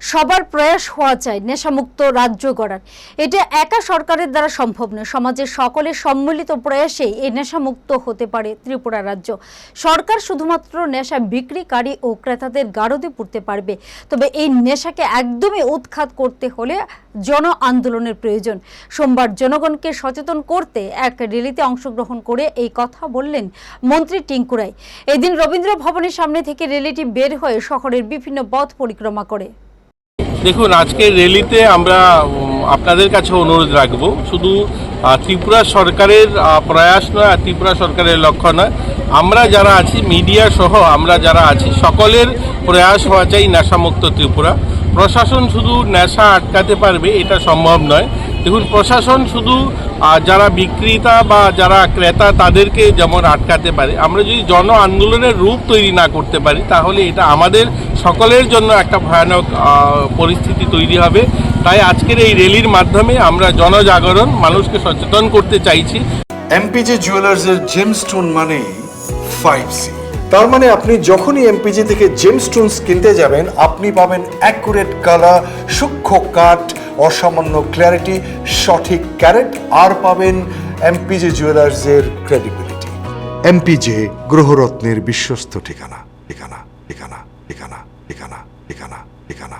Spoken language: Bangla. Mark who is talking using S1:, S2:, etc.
S1: সবার প্রয়াস হওয়া চাই, নেশামুক্ত রাজ্য গড়ার। এটা একা সরকারের দ্বারা সম্ভব নয়, সমাজের সকলের সম্মিলিত প্রয়াসে এই নেশামুক্ত হতে পারে ত্রিপুরা রাজ্য। সরকার শুধুমাত্র নেশা বিক্রিকারী ও ক্রেতাদের গারদে পড়তে পারবে, তবে এই নেশাকে একদমই উৎখাত করতে হলে জন আন্দোলনের প্রয়োজন। সোমবার জনগণকে সচেতন করতে এক র্যালিতে অংশগ্রহণ করে এই কথা বললেন মন্ত্রী টিঙ্কুরাই। এদিন রবীন্দ্র ভবনের সামনে থেকে র্যালিটি বের হয়ে শহরের বিভিন্ন পথ পরিক্রমা করে।
S2: দেখুন আজকের র্যালিতে আমরা আপনাদের কাছে অনুরোধ রাখব, শুধু ত্রিপুরা সরকারের প্রয়াস নয়, আর ত্রিপুরা সরকারের লক্ষ্য নয়। আমরা যারা আছি, মিডিয়া সহ আমরা যারা আছি, সকলের প্রয়াস হওয়া চাই নেশামুক্ত ত্রিপুরা। প্রশাসন শুধু নেশা আটকাতে পারবে, এটা সম্ভব নয়। দেখুন, প্রশাসন শুধু যারা বিক্রেতা বা যারা ক্রেতা, তাদেরকে যেমন আটকাতে পারে। আমরা যদি জন আন্দোলনের রূপ তৈরি না করতে পারি, তাহলে এটা আমাদের সকলের জন্য একটা ভয়ানক পরিস্থিতি তৈরি হবে। তাই আজকের এই র্যালির মাধ্যমে আমরা জনজাগরণ মানুষকে সচেতন করতে চাইছি।
S3: এমপিজে জুয়েলার্সের জেমস্টোন মানে ফাইভ সি তার মানে আপনি যখনই এমপিজি থেকে জেমস্টোনস কিনতে যাবেন আপনি পাবেন অ্যাকুরেট কালার সূক্ষ্ম কাট অসামান্য ক্ল্যারিটি সঠিক ক্যারেট আর পাবেন এমপিজে জুয়েলার্সের ক্রেডিবিলিটি এমপিজে গ্রহরত্নের বিশ্বস্ত ঠিকানা ঠিকানা ঠিকানা ঠিকানা ঠিকানা